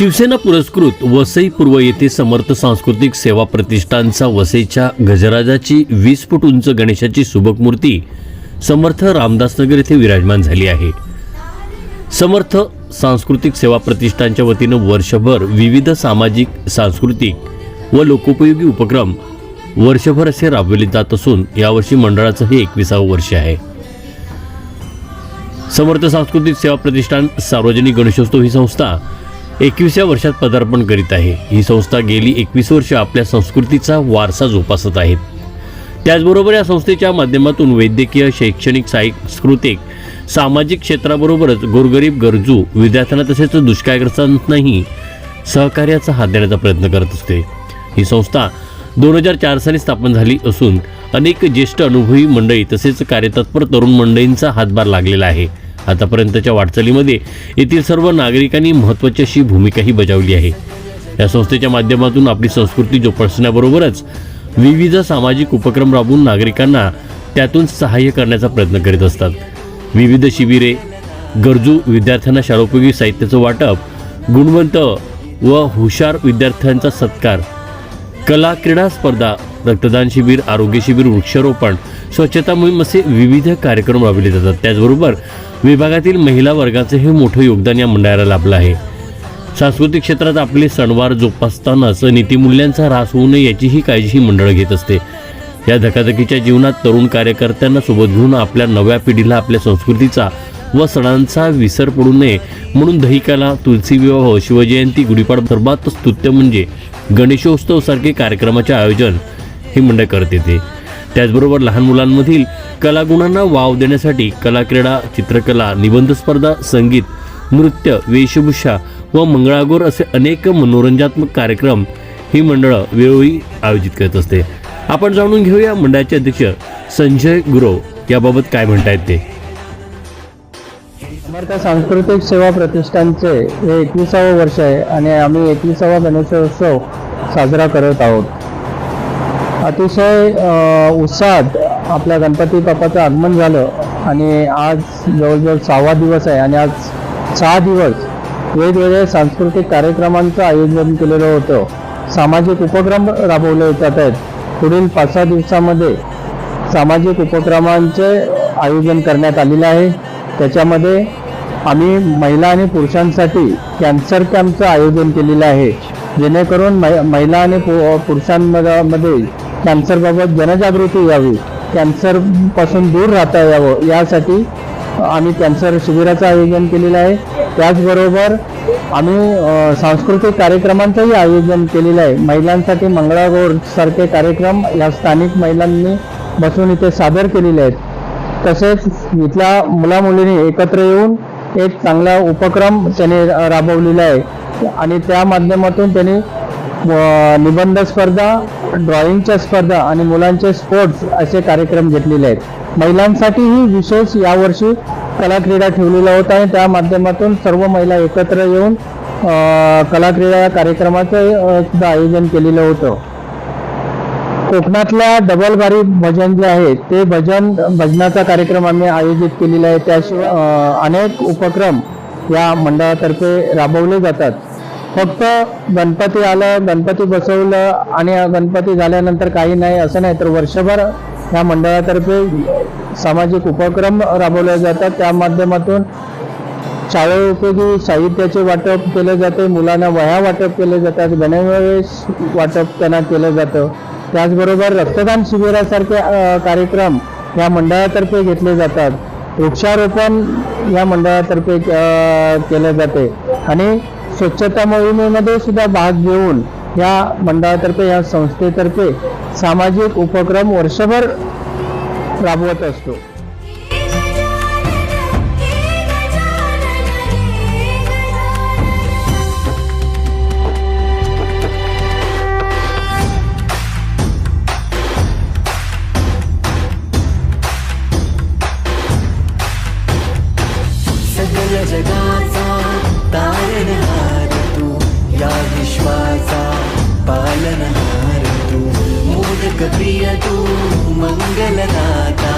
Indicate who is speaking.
Speaker 1: शिवसेना पुरस्कृत वसई पूर्व येथे समर्थ सांस्कृतिक सेवा प्रतिष्ठानचा वसईच्या गजराजाची वीस फूट उंच गणेशाची सुबक मूर्ती समर्थ रामदासनगर येथे विराजमान झाली आहे. समर्थ सांस्कृतिक सेवा प्रतिष्ठानच्या वतीनं वर्षभर विविध सामाजिक सांस्कृतिक व लोकोपयोगी उपक्रम वर्षभर असे राबविले जात असून यावर्षी मंडळाचं हे एकविसावं वर्ष आहे. समर्थ सांस्कृतिक सेवा प्रतिष्ठान सार्वजनिक गणेशोत्सव ही संस्था एकविसाव्या वर्षात पदार्पण करीत आहे. ही संस्था गेली एकवीस वर्ष आपल्या संस्कृतीचा वारसा जोपासत आहेत त्याचबरोबर या संस्थेच्या माध्यमातून वैद्यकीय शैक्षणिक सांस्कृतिक सामाजिक क्षेत्राबरोबरच गोरगरीब गरजू विद्यार्थ्यांना तसेच दुष्काळग्रस्तांनाही सहकार्याचा हात देण्याचा प्रयत्न करत असते. ही संस्था दोन हजार चार साली स्थापन झाली असून अनेक ज्येष्ठ अनुभवी मंडळी तसेच कार्यतत्पर तरुण मंडळींचा हातभार लागलेला आहे. आतापर्यंतच्या वाटचालीमध्ये येथील सर्व नागरिकांनी महत्त्वाची अशी भूमिकाही बजावली आहे. या संस्थेच्या माध्यमातून आपली संस्कृती जोपासण्याबरोबरच विविध सामाजिक उपक्रम राबवून नागरिकांना त्यातून सहाय्य करण्याचा प्रयत्न करीत असतात. विविध शिबिरे गरजू विद्यार्थ्यांना शाळोपयोगी साहित्याचं वाटप गुणवंत व हुशार विद्यार्थ्यांचा सत्कार कला क्रीडा स्पर्धा रक्तदान शिबिर आरोग्य शिबिर वृक्षारोपण स्वच्छता मोहीम असे विविध कार्यक्रम राबविले जातात. त्याचबरोबर विभागातील महिला वर्गाचंही मोठं योगदान या मंडळाला लाभलं आहे. सांस्कृतिक क्षेत्रात आपले सणवार जोपासतानाच नीतिमूल्यांचा ऱ्हास होऊ नये याचीही काळजी ही मंडळ घेत असते. या धकाधकीच्या जीवनात तरुण कार्यकर्त्यांना सोबत घेऊन आपल्या नव्या पिढीला आपल्या संस्कृतीचा व सणांचा विसर पडू नये म्हणून दहिकाला तुलसी विवाह शिवजयंती गुढीपाडवा सर्वात स्तुत्य म्हणजे गणेशोत्सव सारखे कार्यक्रमाचे आयोजन हे मंडळ करत येते. त्याचबरोबर लहान मुलांमधील कलागुणांना वाव देण्यासाठी कला क्रीडा चित्रकला निबंध स्पर्धा संगीत नृत्य वेशभूषा व मंगळागौर असे अनेक मनोरंजात्मक कार्यक्रम ही मंडळं वेळोवेळी आयोजित करत असते. आपण जाणून घेऊया मंडळाचे अध्यक्ष संजय गुरव याबाबत काय म्हणतायत ते.
Speaker 2: समर्थ सांस्कृतिक सेवा प्रतिष्ठानचे हे एकविसावं वर्ष आहे आणि आम्ही एकविसावा गणेशोत्सव साजरा करत आहोत. अतिशय उत्साहात आपल्या गणपती बाप्पाचं आगमन झालं आणि आज जवळजवळ सहावा दिवस आहे आणि आज सहा दिवस वेगवेगळ्या सांस्कृतिक कार्यक्रमांचं आयोजन केलेलं होतं. सामाजिक उपक्रम राबवले जात आहेत. पुढील पाच सहा दिवसामध्ये सामाजिक उपक्रमांचे आयोजन करण्यात आलेलं आहे. त्याच्यामध्ये आम्ही महिला आणि पुरुषांसाठी कॅन्सर कॅम्पचं आयोजन केलेलं आहे. जेणेकरून महिला आणि पु पुरुषांमध्ये कॅन्सरबाबत जनजागृती यावी कॅन्सरपासून दूर राहता यावं यासाठी आम्ही कॅन्सर शिबिराचं आयोजन केलेलं आहे. त्याचबरोबर आम्ही सांस्कृतिक कार्यक्रमांचंही आयोजन केलेलं आहे. महिलांसाठी मंगळागौरसारखे कार्यक्रम या स्थानिक महिलांनी बसून इथे सादर केलेले आहेत. तसेच इथल्या मुलामुलींनी एकत्र येऊन एक चांगला उपक्रम त्याने राबवलेला आहे. आणि त्या माध्यमातून त्यांनी निबंध स्पर्धा ड्रॉइंगच्या स्पर्धा आणि मुलांचे स्पोर्ट्स असे कार्यक्रम घेतलेले आहेत. महिलांसाठीही विशेष यावर्षी कला क्रीडा ठेवलेला होता आणि त्या माध्यमातून सर्व महिला एकत्र येऊन कलाक्रीडा कला क्रीडा कार्यक्रमाचं सुद्धा आयोजन केलेलं होतं. कोकणातल्या डबल बारी भजन जे आहे ते भजन भजनाचा कार्यक्रम आम्ही आयोजित केलेला आहे. त्याशिवाय अनेक उपक्रम या मंडळातर्फे राबवले जातात. फक्त गणपती आलं गणपती बसवलं आणि गणपती झाल्यानंतर काही नाही असं नाही. तर वर्षभर या मंडळातर्फे सामाजिक उपक्रम राबवले जातात. त्या माध्यमातून शाळेउपयोगी साहित्याचे वाटप केले जाते मुलांना वह्या वाटप केले जातात गणवेश वाटप त्यांना केलं जातं. त्याचबरोबर रक्तदान शिबिरासारखे कार्यक्रम या मंडळातर्फे घेतले जातात. वृक्षारोपण या मंडळातर्फे केले जाते. आणि स्वच्छता मोहिमेमध्ये सुद्धा भाग घेऊन या मंडळातर्फे या संस्थेतर्फे सामाजिक उपक्रम वर्षभर राबवत असतो.
Speaker 3: దిగప్రియతూ మంగళదాత.